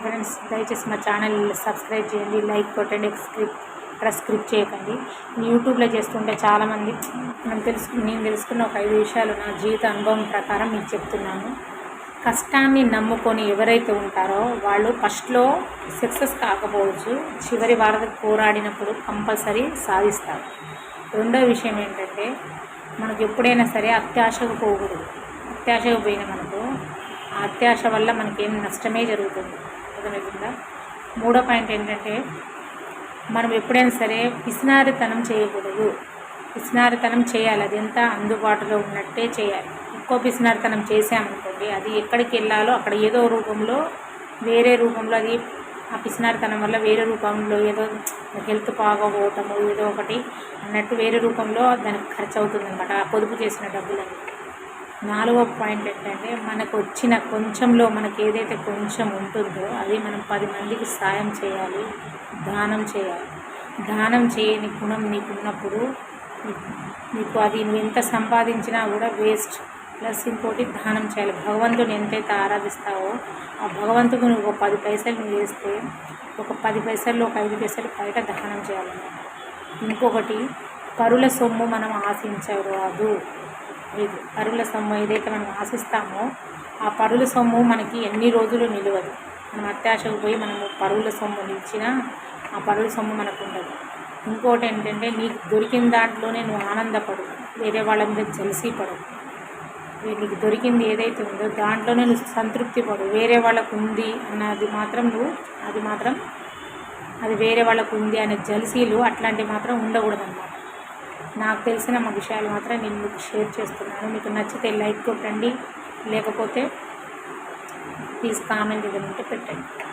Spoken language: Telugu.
ఫ్రెండ్స్ దయచేసి మా ఛానల్ సబ్స్క్రైబ్ చేయండి లైక్ కొట్టండి స్క్రిప్ట్ ఇక్కడ స్క్రిప్ట్ చేయకండి యూట్యూబ్లో చేస్తుంటే చాలామంది మనం తెలుసు నేను తెలుసుకున్న ఒక ఐదు విషయాలు నా జీవిత అనుభవం ప్రకారం మీకు చెప్తున్నాను. కష్టాన్ని నమ్ముకొని ఎవరైతే ఉంటారో వాళ్ళు ఫస్ట్లో సక్సెస్ కాకపోవచ్చు చివరి వారధి పోరాడినప్పుడు కంపల్సరీ సాధిస్తారు. రెండో విషయం ఏంటంటే మనకు ఎప్పుడైనా సరే అత్యాశకు పోకూడదు. అత్యాశకు పోయిన మనకు ఆ అత్యాశ వల్ల మనకేం నష్టమే జరుగుతుంది. అర్థమవుతుందా? మూడో పాయింట్ ఏంటంటే మనం ఎప్పుడైనా సరే పిసినారితనం చేయకూడదు. పిసినారితనం చేయాలి. అది ఎంత అందుబాటులో ఉన్నట్టే చేయాలి. ఎక్కువ పిసినారితనం చేసామనుకోండి అది ఎక్కడికి వెళ్ళాలో అక్కడ ఏదో రూపంలో వేరే రూపంలో అది ఆ పిసినారితనం వల్ల వేరే రూపంలో ఏదో హెల్త్ బాగోపోవటము ఏదో ఒకటి అన్నట్టు వేరే రూపంలో దానికి ఖర్చు అవుతుంది అనమాట పొదుపు చేసిన డబ్బులన్నీ. నాలుగో పాయింట్ ఏంటంటే మనకు వచ్చిన కొంచెంలో మనకి ఏదైతే కొంచెం ఉంటుందో అది మనం పది మందికి సాయం చేయాలి దానం చేయాలి. దానం చేయని గుణం నీకు ఉన్నప్పుడు నీకు అది నువ్వు ఎంత సంపాదించినా కూడా వేస్ట్. ప్లస్ ఇంకోటి దానం చేయాలి. భగవంతుని ఎంతైతే ఆరాధిస్తావో ఆ భగవంతుకు నువ్వు ఒక పది పైసలు నువ్వు వేస్తే ఒక పది పైసల్లో ఒక ఐదు పైసలు బయట దానం చేయాలన్నమాట ఇంకొకటి పరుల సొమ్ము మనం ఆశించరాదు. ఇది పరుల సొమ్ము ఏదైతే మనం ఆశిస్తామో ఆ పరుల సొమ్ము మనకి ఎన్ని రోజులు నిలవదు. మనం అత్యాశకు పోయి మనము పరుల సొమ్ము నిలిచినా ఆ పరుల సొమ్ము మనకు ఉండదు ఇంకోటి ఏంటంటే నీకు దొరికిన దాంట్లోనే నువ్వు ఆనందపడు. వేరే వాళ్ళ మీద జలసీ పడు నీకు దొరికింది ఏదైతే ఉందో దాంట్లోనే నువ్వు సంతృప్తి పడు. వేరే వాళ్ళకు ఉంది అన్నది మాత్రం నువ్వు అది మాత్రం అది వేరే వాళ్ళకు ఉంది అనే జలసీలు అట్లాంటివి మాత్రం ఉండకూడదు అన్నమాట నాకు తెలిసిన మా విషయాలు మాత్రం నేను మీకు షేర్ చేస్తున్నాను. మీకు నచ్చితే లైక్ కొట్టండి. లేకపోతే ప్లీజ్ కామెంట్ ఏదైనా ఉంటే పెట్టండి.